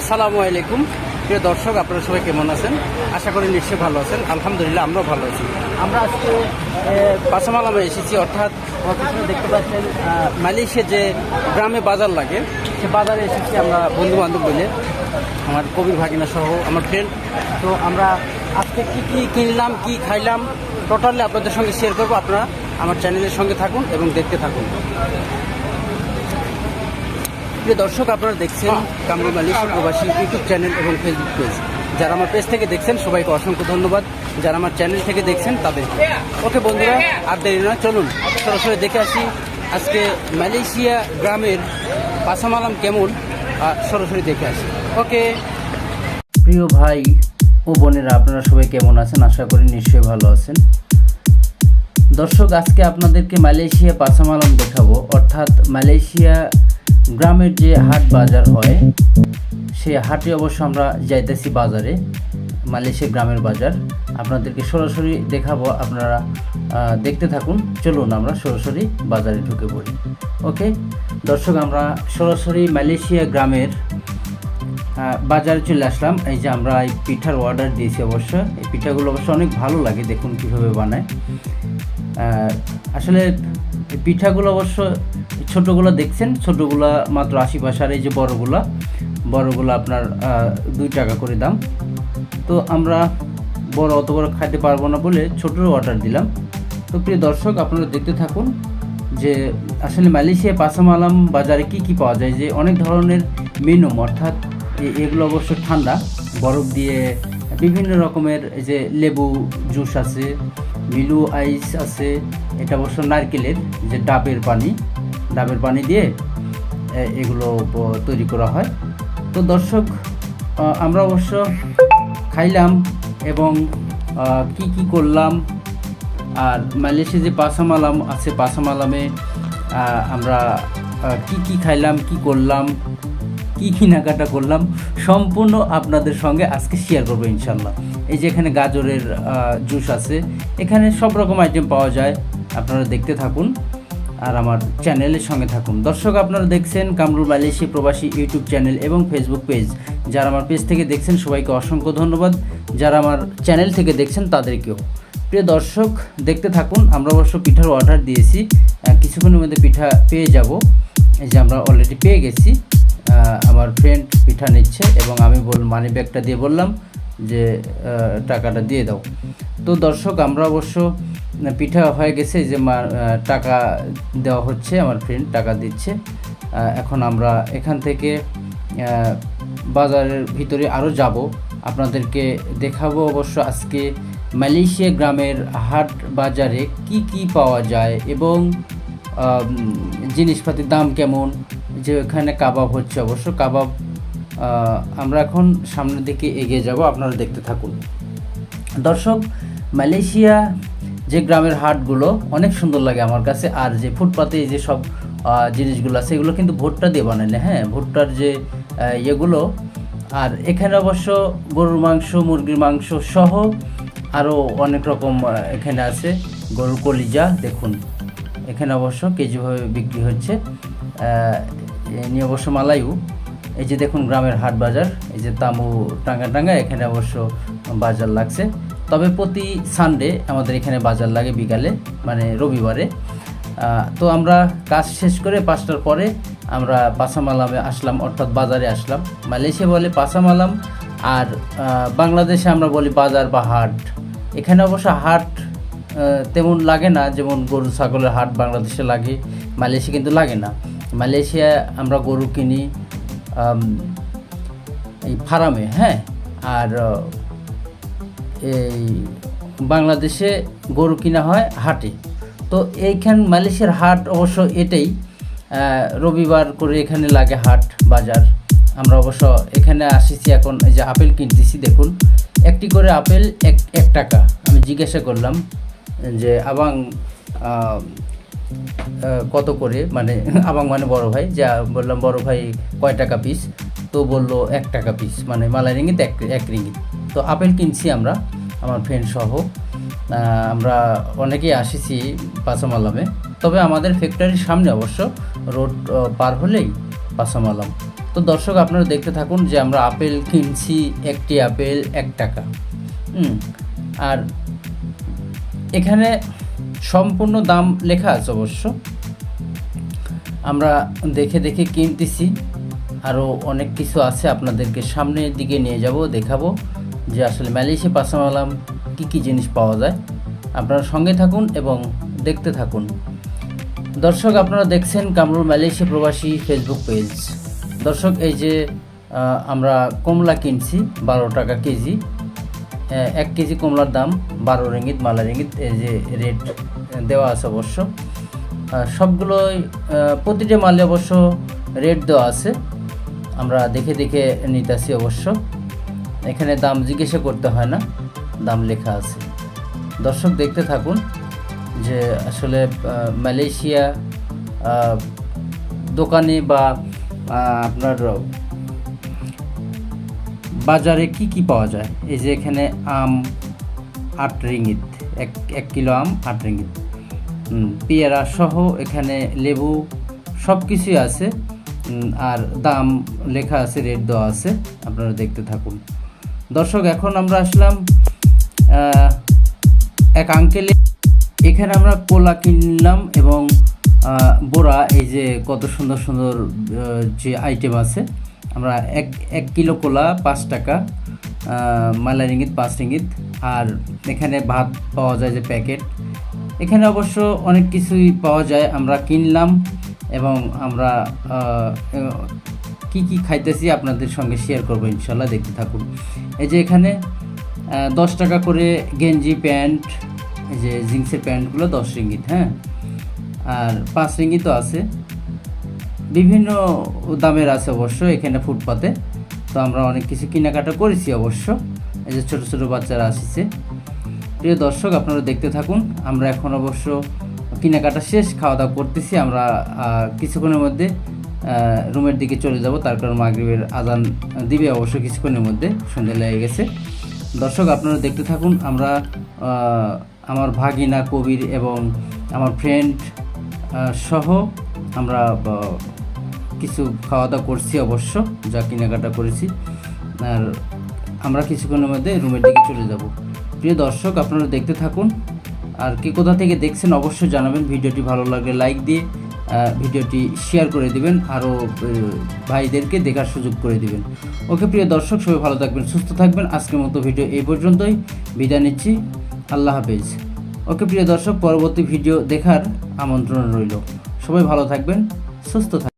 আসসালামু আলাইকুম। প্রিয় দর্শক, আপনারা সবাই কেমন আছেন? আশা করি নিশ্চয়ই ভালো আছেন। আলহামদুলিল্লাহ, আমরাও ভালো আছি। আমরা আজকে পাশামালামে এসেছি। অর্থাৎ দেখতে পাচ্ছেন মালয়েশিয়া যে গ্রামে বাজার লাগে, সে বাজারে এসেছি আমরা বন্ধু বান্ধব মিলে। আমার কবির ভাগিনা সহ আমার ফ্রেন্ড তো আমরা আজকে কি কি কিনলাম, কি খাইলাম টোটালি আপনাদের সঙ্গে শেয়ার করব। আপনারা আমার চ্যানেলের সঙ্গে থাকুন এবং দেখতে থাকুন। প্রিয় দর্শক, আপনারা দেখছেন কামরুল মালিক প্রবাসী ইউটিউব চ্যানেল এবং ফেসবুক পেজ যারা আমার পেজ থেকে দেখছেন, সবাইকে অসংখ্য ধন্যবাদ। যারা আমার চ্যানেল থেকে দেখছেন, তাদের। ওকে বন্ধুরা, আর দেরি নয়, চলুন। সরাসরি দেখে আসি আজকে মালয়েশিয়া গ্রামের পাসামালাম কেমন সরাসরি দেখে আসি। ওকে। প্রিয় ভাই ও বোনেরা, আপনারা সবাই কেমন আছেন? আশা করি নিশ্চয়ই ভালো আছেন। দর্শক, আজকে আপনাদেরকে মালয়েশিয়া পাসামালাম দেখাবো। অর্থাৎ মালয়েশিয়া গ্রামের যে হাট বাজার হয়, সেই হাটে অবশ্য আমরা যাইতেছি বাজারে, মালয়েশিয়া গ্রামের বাজার। আপনাদেরকে সরাসরি দেখাবো, আপনারা দেখতে থাকুন। চলুন আমরা সরাসরি বাজারে ঢুকে পড়ি। ওকে? দর্শক, আমরা সরাসরি মালয়েশিয়া গ্রামের বাজারে চলে আসলাম। এই যে আমরা এই পিঠার অর্ডার দিয়েছি অবশ্য। এই পিঠাগুলো অবশ্য অনেক ভালো লাগে দেখুন কীভাবে বানায়। আসলে পিঠাগুলো অবশ্য ছোটোগুলো দেখছেন, ছোটোগুলো মাত্র আশি পয়সা আর এই যে বড়গুলো বড়গুলো আপনার দুই টাকা করে দাম। তো আমরা বড় অত বড় খাইতে পারব না বলে ছোটোর অর্ডার দিলাম। তো প্রিয় দর্শক, আপনারা দেখতে থাকুন যে আসলে মালয়েশিয়া পাসামালাম বাজারে কি কি পাওয়া যায়, যে অনেক ধরনের মেনু অর্থাৎ এগুলো অবশ্য ঠান্ডা, বরফ দিয়ে বিভিন্ন রকমের এই যে লেবু জুস আছে মিলু আইস আছে, এটা অবশ্য নারকেলের যে ডাবের পানি। ডাবের পানি দিয়ে এগুলো তৈরি করা হয়। তো দর্শক আমরা অবশ্য খাইলাম এবং কি কি করলাম, আর মালয়েশিয়া যে পাসামালাম আছে, পাসামালামে আমরা কি কি খাইলাম, কি করলাম, কি কেনাকাটা করলাম, সম্পূর্ণ আপনাদের সঙ্গে আজকে শেয়ার করব ইনশাল্লাহ এই যে এখানে গাজরের জুস আছে, এখানে সব রকম আইটেম পাওয়া যায়, আপনারা দেখতে থাকুন। আর আমার চ্যানেলের সঙ্গে থাকুন। দর্শক, আপনারা দেখছেন কামরুল মালয়েশিয়া প্রবাসী ইউটিউব চ্যানেল এবং ফেসবুক পেজ। যারা আমার পেজ থেকে দেখছেন, সবাইকে অসংখ্য ধন্যবাদ। যারা আমার চ্যানেল থেকে দেখছেন, তাদেরকেও। প্রিয় দর্শক, দেখতে থাকুন, আমরা অবশ্য পিঠার অর্ডার দিয়েছি। কিছুক্ষণের মধ্যে পিঠা পেয়ে যাব। এই যে আমরা অলরেডি পেয়ে গেছি। আমার ফ্রেন্ড পিঠা নিচ্ছে এবং আমি বল মানি ব্যাগটা দিয়ে বললাম। যে টাকাটা দিয়ে দাও। তো দর্শক, আমরা অবশ্য পিঠা হয়ে গেছে যে টাকা দেওয়া হচ্ছে, আমার ফ্রেন্ড টাকা দিচ্ছে। এখন আমরা এখান থেকে বাজারের ভিতরে আরও যাব। আপনাদেরকে দেখাবো অবশ্য আজকে মালয়েশিয়া গ্রামের হাট বাজারে কি কি পাওয়া যায় এবং জিনিসপাতির দাম কেমন। যে এখানে কাবাব হচ্ছে অবশ্য, কাবাব আমরা এখন সামনের দিকে এগিয়ে যাব, আপনারা দেখতে থাকুন। দর্শক, মালয়েশিয়া যে গ্রামের হাটগুলো, অনেক সুন্দর লাগে আমার কাছে। আর যে ফুটপাতে যে সব জিনিসগুলো আছে, এগুলো কিন্তু ভুট্টা দিয়ে বানালে হ্যাঁ? ভুট্টার যে ইয়েগুলো, আর এখানে অবশ্য গরুর মাংস, মুরগির মাংস সহ আরও অনেক রকম এখানে আছে। গরুর কলিজা, দেখুন। এখানে অবশ্য কেজিভাবে বিক্রি হচ্ছে। নিয়ে অবশ্য মালাইও। এই যে দেখুন গ্রামের হাট বাজার, এই যে তামু টাঙ্গা টাঙ্গা, এখানে অবশ্য বাজার লাগছে। তবে প্রতি সানডে আমাদের এখানে বাজার লাগে বিকালে মানে রবিবারে। তো আমরা কাজ শেষ করে পাঁচটার পরে আমরা পাসামালামে আসলাম, অর্থাৎ বাজারে আসলাম। মালয়েশিয়া বলে পাসামালাম আর বাংলাদেশে আমরা বলি বাজার বা হাট। এখানে অবশ্য হাট তেমন লাগে না, যেমন গরু, ছাগলের হাট বাংলাদেশে লাগে, মালয়েশিয়া কিন্তু লাগে না। মালয়েশিয়া আমরা গরু কিনি এই ফার্মে হ্যাঁ? আর এই বাংলাদেশে গরু কিনা হয় হাটে। তো এইখান মালয়েশিয়ার হাট অবশ্য এটাই রবিবার করে এখানে লাগে হাট, বাজার। আমরা অবশ্য এখানে আসিছি এখন, এই যে আপেল কিনতেছি, দেখুন। একটি করে আপেল এক এক টাকা। আমি জিজ্ঞাসা করলাম যে, আবাং কত করে? মানে আমার মানে বড় ভাই, যা বললাম বড় ভাই কয় টাকা পিস তো বলল এক টাকা পিস মানে মালাই রিঙ্গিত এক এক রিঙ্গিত। তো আপেল কিনছি আমরা, আমার ফ্রেন্ড সহ। আমরা অনেকেই আসিছি পাসামালামে। তবে আমাদের ফ্যাক্টরির সামনে অবশ্য রোড পার হলেই পাসামালাম। তো দর্শক, আপনারা দেখতে থাকুন যে আমরা আপেল কিনছি, একটি আপেল এক টাকা। আর এখানে সম্পূর্ণ দাম লেখা আছে অবশ্য। আমরা দেখে দেখে কিনতেছি। আরও অনেক কিছু আছে আপনাদেরকে সামনের দিকে নিয়ে যাব, দেখাবো যে আসলে মালয়েশিয়া পাসামালাম কী কী জিনিস পাওয়া যায়। আপনারা সঙ্গে থাকুন এবং দেখতে থাকুন। দর্শক, আপনারা দেখছেন কামরুল মালয়েশিয়া প্রবাসী ফেসবুক পেজ দর্শক, এই যে আমরা কমলা কিনছি, বারো টাকা কেজি। এক কেজি কমলার দাম বারো রিঙ্গিত, মালা রিঙ্গিত, এই যে রেট দেওয়া আছে অবশ্য। সবগুলোই প্রতিটা মালে অবশ্য রেট দেওয়া আছে। আমরা দেখে দেখে নিতেছি অবশ্য। এখানে দাম জিজ্ঞাসা করতে হয় না, দাম লেখা আছে। দর্শক দেখতে থাকুন যে আসলে মালয়েশিয়া দোকানে বা আপনার বাজারে কি কি পাওয়া যায়? এই যে এখানে আম, আট রিঙ্গিত, এক এক কিলো আম, আট রিঙ্গিত। পেয়ারা সহ এখানে লেবু সব কিছুই আছে আর দাম লেখা আছে রেট দেওয়া আছে। আপনারা দেখতে থাকুন। দর্শক, এখন আমরা আসলাম এক আঙ্কেলে এখানে আমরা কোলা কিনলাম এবং বোরা এই যে কত সুন্দর সুন্দর যে আইটেম আছে। আমরা এক এক কিলো কোলা, পাঁচ টাকা মালা রিঙ্গিত পাঁচ রিঙ্গিত আর এখানে ভাত পাওয়া যায় যে প্যাকেট। এখানে অবশ্য অনেক কিছুই পাওয়া যায়। আমরা কিনলাম এবং আমরা কি কি খাইতেছি আপনাদের সঙ্গে শেয়ার করব, ইনশাল্লাহ দেখতে থাকুন। এই যে এখানে দশ টাকা করে গেঞ্জি প্যান্ট, এই যে জিন্সের প্যান্টগুলো দশ রিঙ্গিত হ্যাঁ? আর পাঁচ রিঙ্গিতও আছে। বিভিন্ন দামের আছে অবশ্য এখানে ফুটপাতে। তো আমরা অনেক কিছু কেনাকাটা করেছি অবশ্য। এই যে ছোটো ছোটো বাচ্চারা আসছে। প্রিয় দর্শক, আপনারা দেখতে থাকুন। আমরা এখন অবশ্য কেনাকাটা শেষ খাওয়া দাওয়া করতেছি। আমরা কিছুক্ষণের মধ্যে রুমের দিকে চলে যাব। তার কারণ মাগরিবের আজান দিবে অবশ্য কিছুক্ষণের মধ্যে। সন্ধ্যা লেগে গেছে। দর্শক, আপনারা দেখতে থাকুন। আমরা আমার ভাগিনা, কবির এবং আমার ফ্রেন্ড সহ আমরা কিছু খাওয়া দাওয়া করছি অবশ্য, যা কেনাকাটা করেছি। আর আমরা কিছুক্ষণের মধ্যে রুমের দিকে চলে যাব। প্রিয় দর্শক, আপনারা দেখতে থাকুন। আর কে কোথা থেকে দেখছেন অবশ্যই জানাবেন। ভিডিওটি ভালো লাগলে লাইক দিয়ে ভিডিওটি শেয়ার করে দিবেন। আরও ভাইদেরকে দেখার সুযোগ করে দিবেন। ওকে, প্রিয় দর্শক, সবাই ভালো থাকবেন, সুস্থ থাকবেন। আজকের মতো ভিডিও এই পর্যন্তই। বিদায় নিচ্ছি। আল্লাহ হাফেজ। ওকে, প্রিয় দর্শক, পরবর্তী ভিডিও দেখার আমন্ত্রণ রইল। সবাই ভালো থাকবেন, সুস্থ থাকবেন।